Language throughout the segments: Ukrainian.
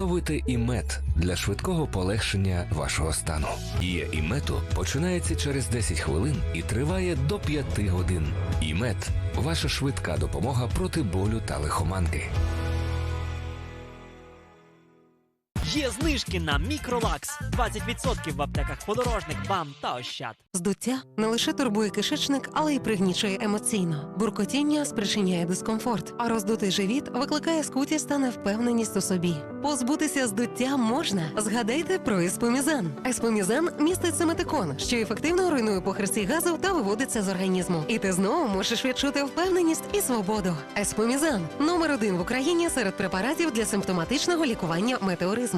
Використовуйте імет для швидкого полегшення вашого стану. Дія імету починається через 10 хвилин і триває до 5 годин. Імет ваша швидка допомога проти болю та лихоманки. Є знижки на Мікролакс. 20% в аптеках подорожник, бам та ощад. Здуття не лише турбує кишечник, але й пригнічує емоційно. Буркотіння спричиняє дискомфорт, а роздутий живіт викликає скутість та невпевненість у собі. Позбутися здуття можна. Згадайте про еспомізан. Еспомізан містить семетикон, що ефективно руйнує похресті газу та виводиться з організму. І ти знову можеш відчути впевненість і свободу. Еспомізан номер один в Україні серед препаратів для симптоматичного лікування метеоризму.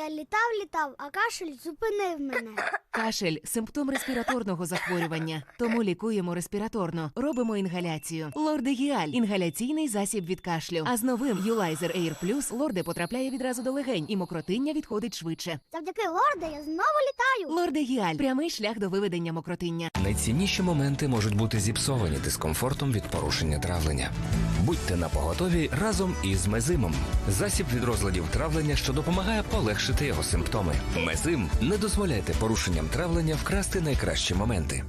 Я літав, літав, а кашель зупинив мене. Кашель симптом респіраторного захворювання, тому лікуємо респіраторно. Робимо інгаляцію. Лордегіаль інгаляційний засіб від кашлю. А з новим Юлайзер Air Plus лорде потрапляє відразу до легень, і мокротиння відходить швидше. Завдяки лорда я знову літаю. Лордегіаль прямий шлях до виведення мокротиння. Найцінніші моменти можуть бути зіпсовані дискомфортом від порушення травлення. Будьте на поготові разом із мезимом. Засіб від розладів травлення, що допомагає полегшити його симптоми. Мезим не дозволяйте порушенням травлення вкрасти найкращі моменти.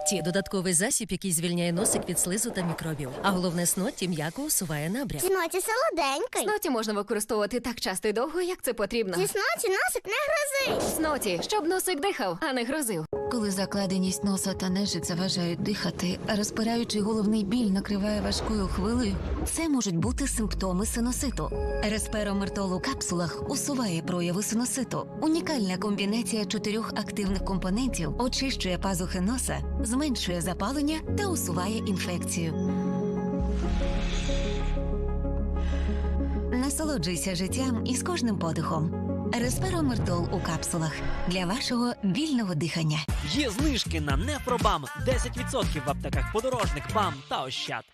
Снотті додатковий засіб, який звільняє носик від слизу та мікробів. А головне снотті м'яко усуває набряк. Сноті солоденький. Сноті можна використовувати так часто і довго, як це потрібно. Зі сноті носик не грозить. Сноті, щоб носик дихав, а не грозив. Коли закладеність носа та нежить заважають дихати, а розпираючий головний біль накриває важкою хвилею, це можуть бути симптоми синуситу. Респиромертол у капсулах усуває прояви синуситу. Унікальна комбінація чотирьох активних компонентів очищує пазухи носа, зменшує запалення та усуває інфекцію. Насолоджуйся життям із кожним подихом. Респиромертол у капсулах для вашого вільного дихання. Є знижки на Нефробам. 10% в аптеках подорожник, бам та ощад.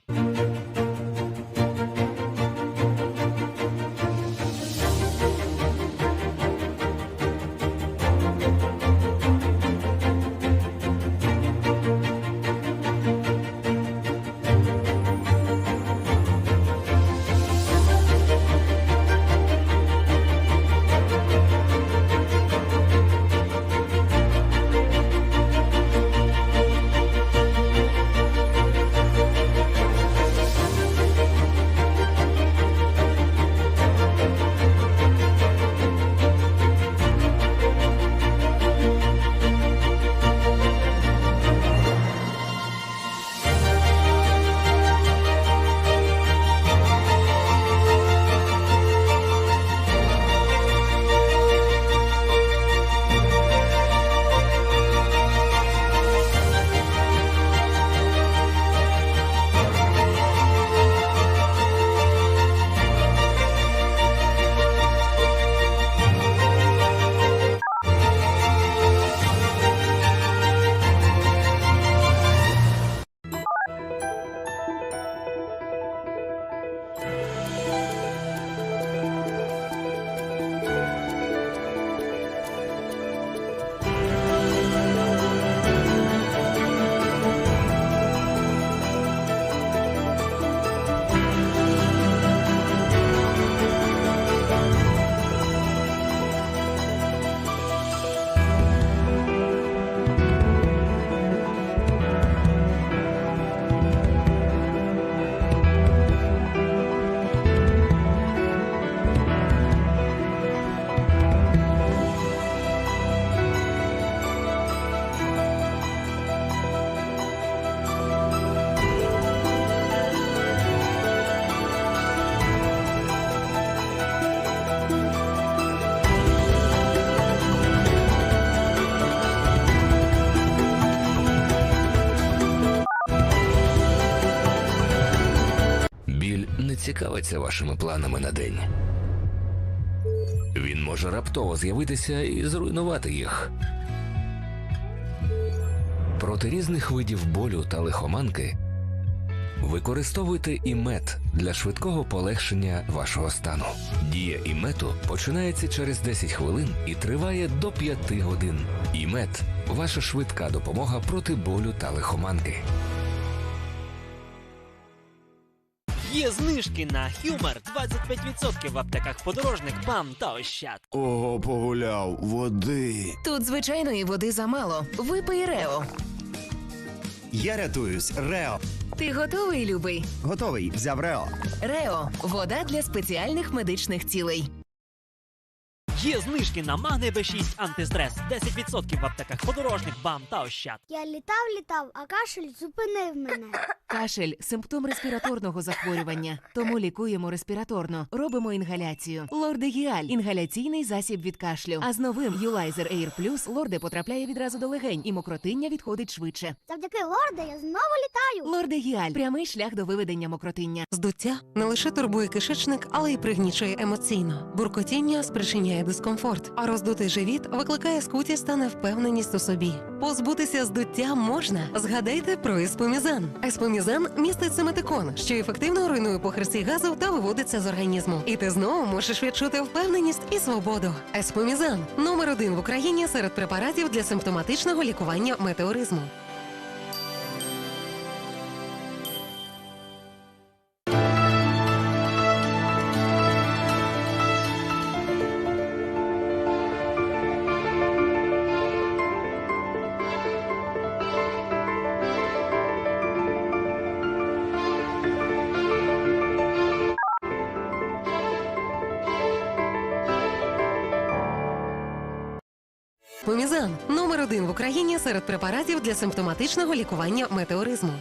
Цікавиться вашими планами на день. Він може раптово з'явитися і зруйнувати їх. Проти різних видів болю та лихоманки використовуйте імет для швидкого полегшення вашого стану. Дія імету починається через 10 хвилин і триває до 5 годин. Імет ваша швидка допомога проти болю та лихоманки. Є знижки на Humor 25% в аптеках подорожник, бам та ощад. Ого, погуляв, води. Тут звичайної води замало. Випий Рео. Я рятуюсь, Рео. Ти готовий, любий? Готовий, взяв Рео. Рео вода для спеціальних медичних цілей. Є знижки на Магне Б6 антистрес 10% в аптеках подорожник, бам та ощад. Я літав, літав, а кашель зупинив мене. Кашель симптом респіраторного захворювання. Тому лікуємо респіраторно. Робимо інгаляцію. Лордегіаль інгаляційний засіб від кашлю. А з новим Юлайзер Air Plus лорде потрапляє відразу до легень, і мокротиння відходить швидше. Завдяки лорде я знову літаю. Лордегіаль прямий шлях до виведення мокротиння. Здуття не лише турбує кишечник, але й пригнічує емоційно. Буркотіння спричиняє дискомфорт, а роздутий живіт викликає скутість та невпевненість у собі. Позбутися здуття можна. Згадайте про еспомізан. Еспомізан містить семетикон, що ефективно руйнує похресті газу та виводиться з організму. І ти знову можеш відчути впевненість і свободу. Еспомізан номер один в Україні серед препаратів для симптоматичного лікування метеоризму. Помізан номер один в Україні серед препаратів для симптоматичного лікування метеоризму.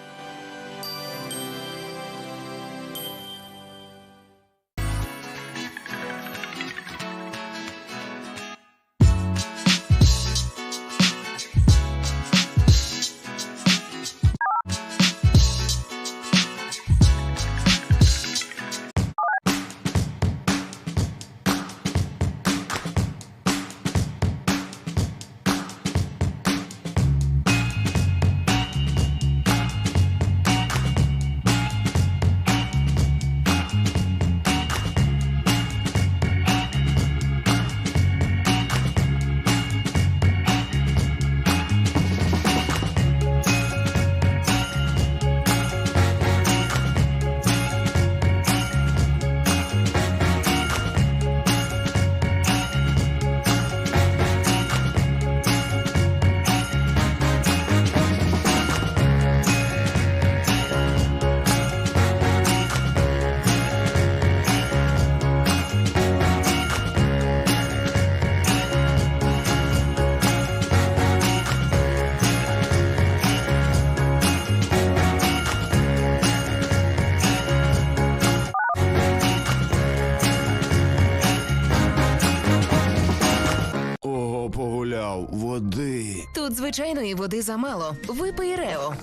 Звичайної води замало. Випий Рео.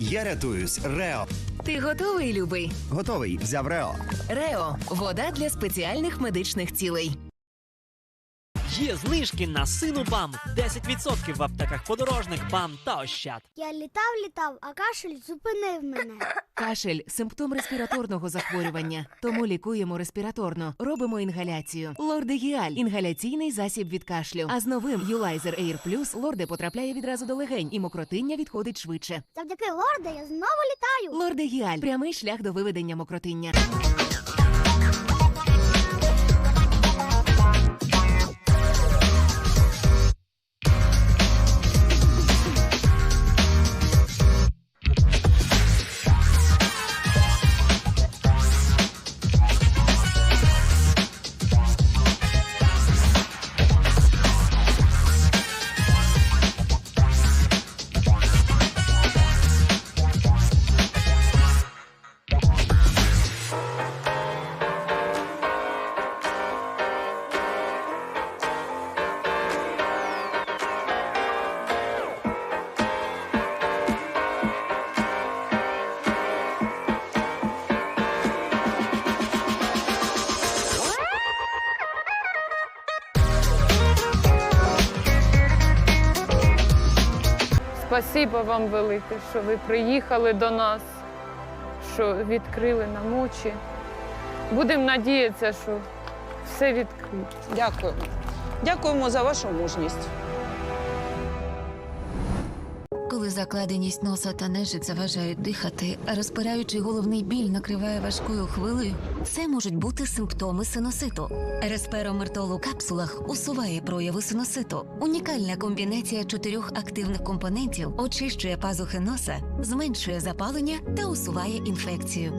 Я рятуюсь, Рео. Ти готовий, любий? Готовий, взяв Рео. Рео вода для спеціальних медичних цілей. Є знижки на сину бам 10% в аптеках подорожник, бам та ощад. Я літав, літав, а кашель зупинив мене. Кашель симптом респіраторного захворювання. Тому лікуємо респіраторно. Робимо інгаляцію. Лордегіаль інгаляційний засіб від кашлю. А з новим Юлайзер Air Plus лорде потрапляє відразу до легень, і мокротиння відходить швидше. Завдяки лорде я знову літаю. Лордегіаль прямий шлях до виведення мокротиння. Спасибо вам велике, що ви приїхали до нас, що відкрили нам очі. Будемо надіятися, що все відкрито. Дякуємо. Дякуємо за вашу мужність. Закладеність носа та нежить заважають дихати, а розпираючий головний біль накриває важкою хвилею, це можуть бути симптоми синуситу. Респиромертол у капсулах усуває прояви синуситу. Унікальна комбінація чотирьох активних компонентів очищує пазухи носа, зменшує запалення та усуває інфекцію.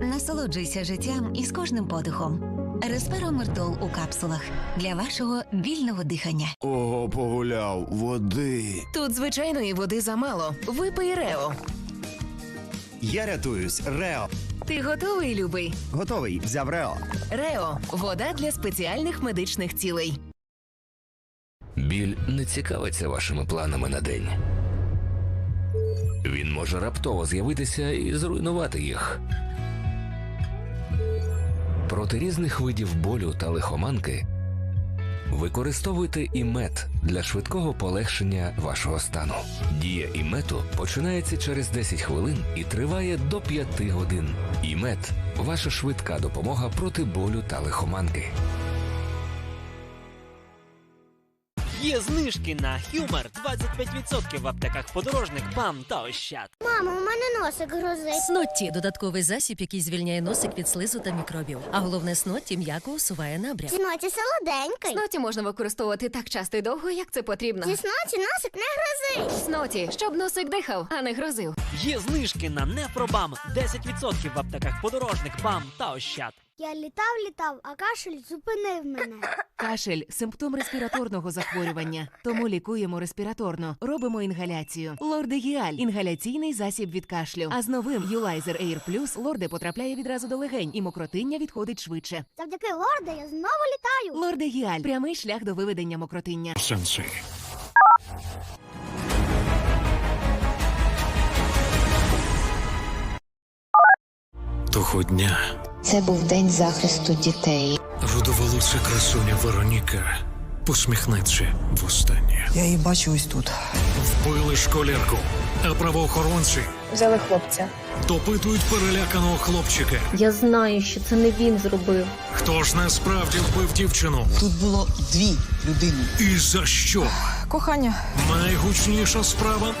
Насолоджуйся життям із кожним подихом. Респиромертол у капсулах для вашого вільного дихання. Ого, погуляв, води. Тут звичайної води замало. Випий Рео. Я рятуюсь, Рео. Ти готовий, любий? Готовий, взяв Рео. Рео вода для спеціальних медичних цілей. Біль не цікавиться вашими планами на день. Він може раптово з'явитися і зруйнувати їх. Проти різних видів болю та лихоманки використовуйте імет для швидкого полегшення вашого стану. Дія імету починається через 10 хвилин і триває до 5 годин. Імет ваша швидка допомога проти болю та лихоманки. Є знижки на Humor 25% в аптеках подорожник, БАМ та Ощад. Мамо, у мене носик грозить. Снотті додатковий засіб, який звільняє носик від слизу та мікробів. А головне снотті м'яко усуває набряк. Сноті солоденький. Сноті можна використовувати так часто і довго, як це потрібно. Зі сноті носик не грозить. Сноті, щоб носик дихав, а не грозив. Є знижки на Нефробам 10% в аптеках подорожник, БАМ та Ощад. Я літав, літав, а кашель зупинив мене. Кашель симптом респіраторного захворювання. Тому лікуємо респіраторно. Робимо інгаляцію. Лордегіаль інгаляційний засіб від кашлю. А з новим Юлайзер Air Plus лорде потрапляє відразу до легень, і мокротиння відходить швидше. Завдяки лорда я знову літаю. Лордегіаль прямий шлях до виведення мокротиння. Сенсей. Того дня Це був день захисту дітей. рудоволоса красуня Вероніка посміхнеться востаннє. Я її бачу ось тут. Вбили школярку, а правоохоронці Взяли хлопця. допитують переляканого хлопчика. Я знаю, що це не він зробив. Хто ж насправді вбив дівчину? Тут було дві людини. І за що? Кохання. Найгучніша справа.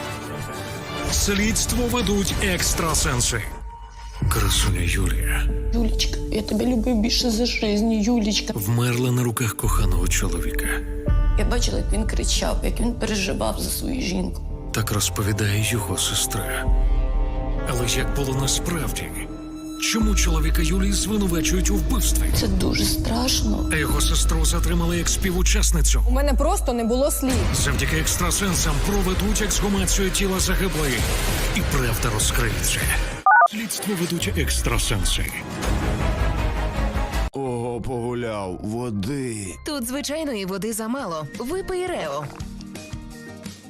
Слідство ведуть екстрасенси. Красуня Юлія Юлічка, я тебе любив більше за життя, Юлічка. вмерла на руках коханого чоловіка. Я бачила, як він кричав, як він переживав за свою жінку. Так розповідає його сестра. Але як було насправді? Чому чоловіка Юлії звинувачують у вбивстві? Це дуже страшно. А його сестру затримали як співучасницю. У мене просто не було слів. Завдяки екстрасенсам проведуть ексгумацію тіла загиблої. І правда розкриється. Слідство ведуть екстрасенси. Ого, погуляв, води. Тут звичайної води замало. Випий Рео.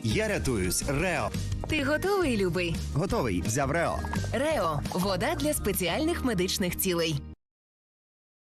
Я рятуюсь, Рео. Ти готовий, любий? Готовий, взяв Рео. Рео вода для спеціальних медичних цілей.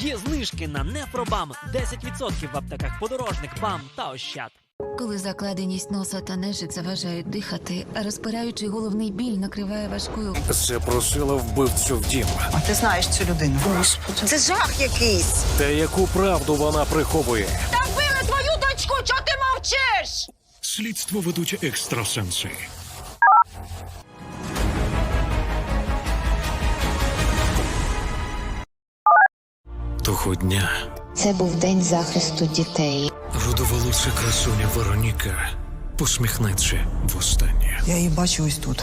Є знижки на Нефробам 10% в аптеках подорожник, БАМ та Ощад. Коли закладеність носа та нежить заважають дихати, а розпираючий головний біль накриває важкою Запросила вбивцю в дім. А ти знаєш цю людину? Господи. Це жах якийсь. Та яку правду вона приховує? Та вбили твою дочку, чого ти мовчиш? Слідство ведуть екстрасенси. Того дня Це був день захисту дітей. рудоволоса красуня Вероніка посміхнеться востаннє. Я її бачу ось тут.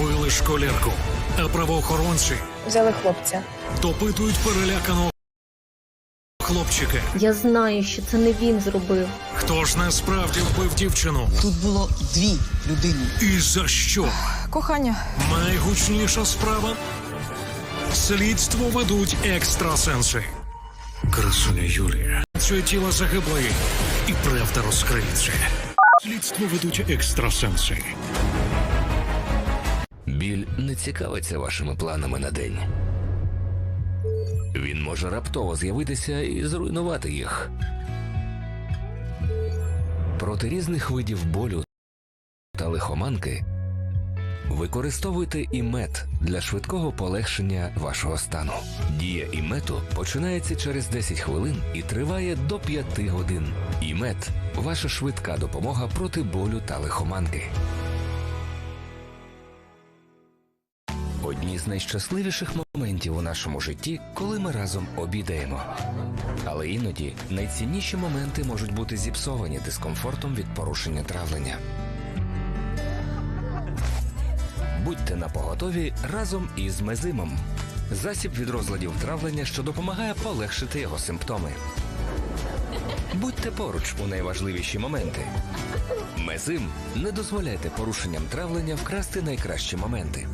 Вбили школярку, а правоохоронці Взяли хлопця. допитують переляканого хлопчика. Я знаю, що це не він зробив. Хто ж насправді вбив дівчину? Тут було дві людини. І за що? Кохання. Найгучніша справа. Слідство ведуть екстрасенси. Красуня Юлія. Це тіло загиблої. І правда розкриється. Слідство ведуть екстрасенси. Біль не цікавиться вашими планами на день. Він може раптово з'явитися і зруйнувати їх. Проти різних видів болю та лихоманки використовуйте імет для швидкого полегшення вашого стану. Дія імету починається через 10 хвилин і триває до 5 годин. Імет ваша швидка допомога проти болю та лихоманки. Одні з найщасливіших моментів у нашому житті, коли ми разом обідаємо. Але іноді найцінніші моменти можуть бути зіпсовані дискомфортом від порушення травлення. Будьте на поготові разом із мезимом. Засіб від розладів травлення, що допомагає полегшити його симптоми. Будьте поруч у найважливіші моменти. Мезим не дозволяйте порушенням травлення вкрасти найкращі моменти.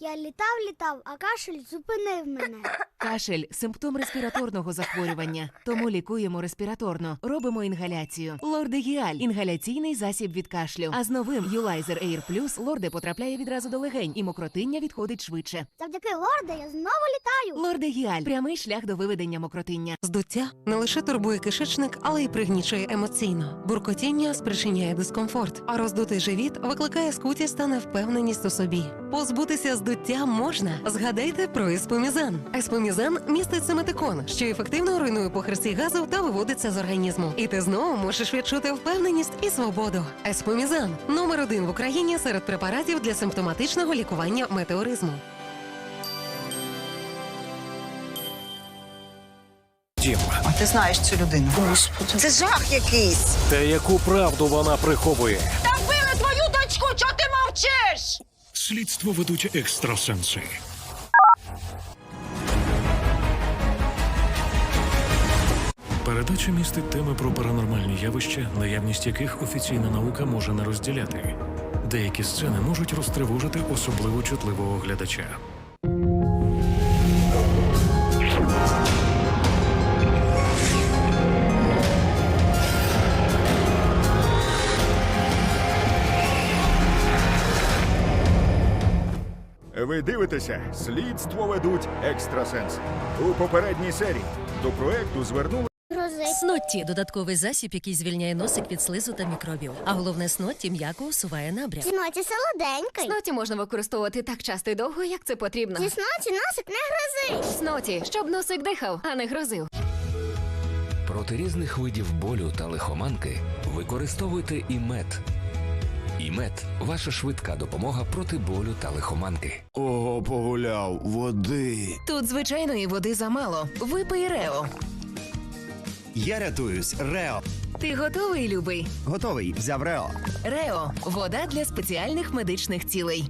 Я літав, літав, а кашель зупинив мене. Кашель симптом респіраторного захворювання, тому лікуємо респіраторно. Робимо інгаляцію. Лордегіаль інгаляційний засіб від кашлю. А з новим Юлайзер Air Plus лорде потрапляє відразу до легень, і мокротиння відходить швидше. Завдяки лорда я знову літаю. Лордегіаль прямий шлях до виведення мокротиння. Здуття не лише турбує кишечник, але й пригнічує емоційно. Буркотіння спричиняє дискомфорт, а роздутий живіт викликає скутість та невпевненість у собі. Позбутися здуття можна. Згадайте про еспомізан. Еспомізан містить семетикон, що ефективно руйнує похресті газу та виводиться з організму. І ти знову можеш відчути впевненість і свободу. Еспомізан номер один в Україні серед препаратів для симптоматичного лікування метеоризму. Дім. А ти знаєш цю людину? Господи. Це жах якийсь. Та яку правду вона приховує? Та вбили твою дочку, чого ти мовчиш? Слідство ведуть екстрасенси. Передача містить теми про паранормальні явища, наявність яких офіційна наука може не розділяти. Деякі сцени можуть розтривожити особливо чутливого глядача. Ви дивитеся, слідство ведуть екстрасенси. У попередній серії до проекту звернули. Снотті додатковий засіб, який звільняє носик від слизу та мікробів. А головне снотті м'яко усуває набряк. Сноті солоденький. Сноті можна використовувати так часто і довго, як це потрібно. Зі сноті носик не грози. Сноті, щоб носик дихав, а не грозив. Проти різних видів болю та лихоманки використовуйте імет. Імет ваша швидка допомога проти болю та лихоманки. О, погуляв, води. Тут звичайної води замало. Випий Рео. Я рятуюсь, Рео. Ти готовий, любий? Готовий, взяв Рео. Рео вода для спеціальних медичних цілей.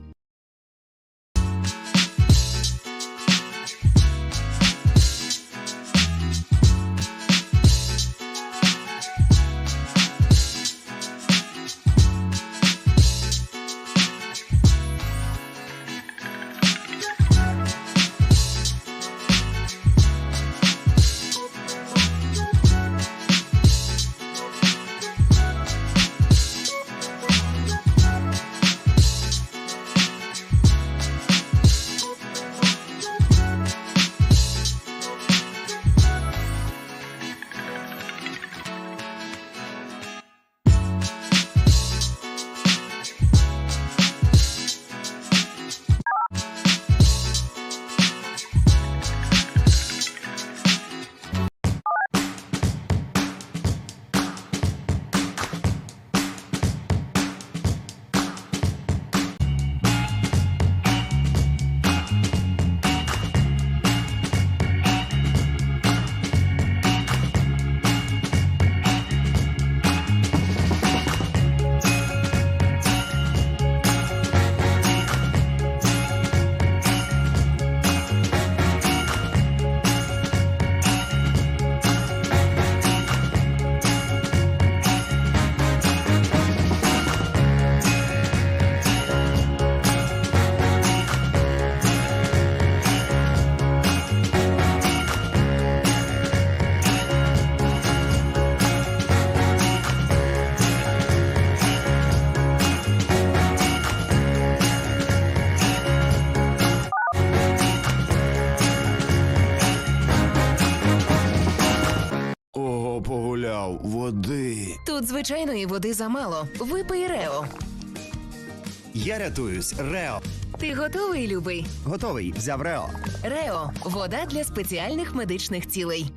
Тут звичайної води замало. Випий Рео. Я рятуюсь. Рео. Ти готовий, любий? Готовий. Взяв Рео. Рео вода для спеціальних медичних цілей.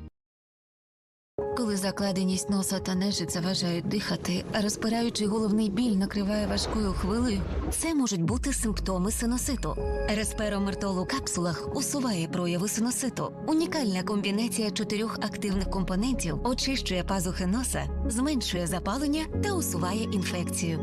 Коли закладеність носа та нежить заважають дихати, а розпираючий головний біль накриває важкою хвилею, це можуть бути симптоми синуситу. Респиромертол у капсулах усуває прояви синуситу. Унікальна комбінація чотирьох активних компонентів очищує пазухи носа, зменшує запалення та усуває інфекцію.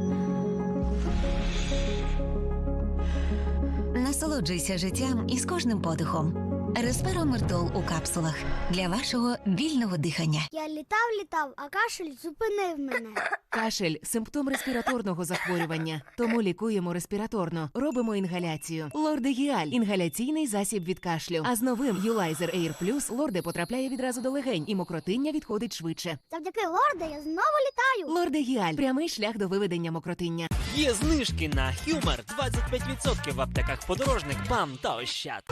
Насолоджуйся життям із кожним подихом. Респиромертол у капсулах для вашого вільного дихання. Я літав, літав, а кашель зупинив мене. Кашель симптом респіраторного захворювання. Тому лікуємо респіраторно. Робимо інгаляцію. Лордегіаль інгаляційний засіб від кашлю. А з новим Юлайзер Air Plus лорде потрапляє відразу до легень, і мокротиння відходить швидше. Завдяки лорда я знову літаю. Лордегіаль прямий шлях до виведення мокротиння. Є знижки на Humor 25% в аптеках подорожник, бам та ощад.